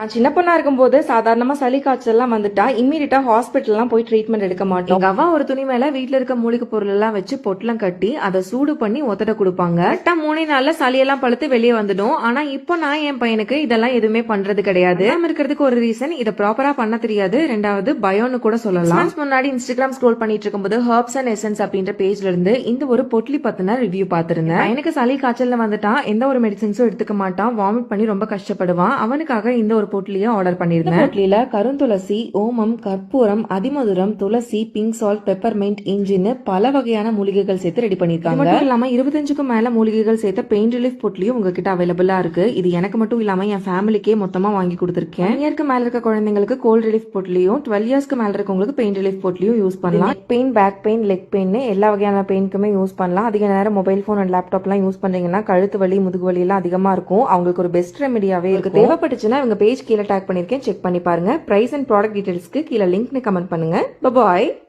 நான் சின்ன பொண்ணா இருக்கும்போது சாதாரணமா சளி காய்ச்சல்லாம் வந்துட்டா இம்மீடியட்டா ஹாஸ்பிட்டல்லாம் போய் ட்ரீட்மெண்ட் எடுக்க மாட்டோம். எங்க அம்மா ஒரு துணி மேல வீட்ல இருக்க மூலிகை பொருள் எல்லாம் வச்சு பொட்டலம் கட்டி அதை சூடு பண்ணி ஒத்தட கொடுப்பாங்க. கரெக்டா மூணே நாள்ல சளியெல்லாம் பழுத்து வெளியே வந்துடும். ஆனா இப்போ நான் என் பையனுக்கு இதெல்லாம் எதுவுமே பண்றது கிடையாது. இருக்கிறதுக்கு ஒரு ரீசன் இதை ப்ராப்பரா பண்ண தெரியாது. ரெண்டாவது பயோன்னு கூட சொல்லலாம். முன்னாடி இன்ஸ்டாகிராம் ஸ்க்ரோல் பண்ணிட்டு இருக்கும்போது ஹர்ப்ஸ் அண்ட் எசன்ஸ் அப்படின்ற பேஜ்ல இருந்து இந்த ஒரு பொட்லி பத்தின ரிவ்யூ பார்த்திருந்தேன். எனக்கு சளி காய்ச்சல்ல வந்துட்டான் எந்த ஒரு மெடிசின்ஸும் எடுத்துக்க மாட்டான். வாமிட் பண்ணி ரொம்ப கஷ்டப்படுவான். அவனுக்காக இந்த ஒரு பொட்லியை ஆர்டர் பண்ணிருந்தேன். பொட்லியில கருந்துளசி ஓமம் கற்பூரம் அதிமதுரம் துளசி பிங்க் சால்ட் பெப்பர்மெண்ட் இஞ்சின்னு பல வகையான மூலிகைகள் சேர்த்து ரெடி பண்ணிருக்காங்க. மட்டும் இல்லாம இருபத்தஞ்சுக்கும் மேல மூலிகைகள் சேர்த்த பெயின் ரிலீஃப் பொட்லியும் உங்ககிட்ட அவைலபிளா இருக்கு. இது எனக்கு மட்டும் இல்லாம என் ஃபேமிலிக்கே மொத்தமா வாங்கி கொடுத்துருக்கேன். இயர்க்கு மேல இருக்க குழந்தைங்களுக்கு கோல்ட் ரிலீஃப் பொட்லியும் டுவெல் இயர்ஸ்க்கு மேல இருக்கவங்களுக்கு பெயின் ரிலீஃப் பொட்லியும் யூஸ் பண்ணலாம். Pain back pain leg pain எல்லா வகையான பெயினுக்குமே யூஸ் பண்ணலாம். அதிக நேரம் மொபைல் ஃபோன் அண்ட் லேப்டாப்லாம் யூஸ் பண்றீங்கன்னா கழுத்து வலி முதுகு வலி எல்லாம் அதிகமா இருக்கும். அவங்களுக்கு ஒரு பெஸ்ட் ரெமெடியாவே இருக்கு. தேவைப்பட்டுச்சுன்னா இவங்க பேஜ் கீழே டேக் பண்ணிருக்கேன். செக் பண்ணி பாருங்க. பிரைஸ் அண்ட் ப்ராடக்ட் டீட்டெயில்ஸ்க்கு கீழே லிங்க்னு கமெண்ட் பண்ணுங்க. பாய்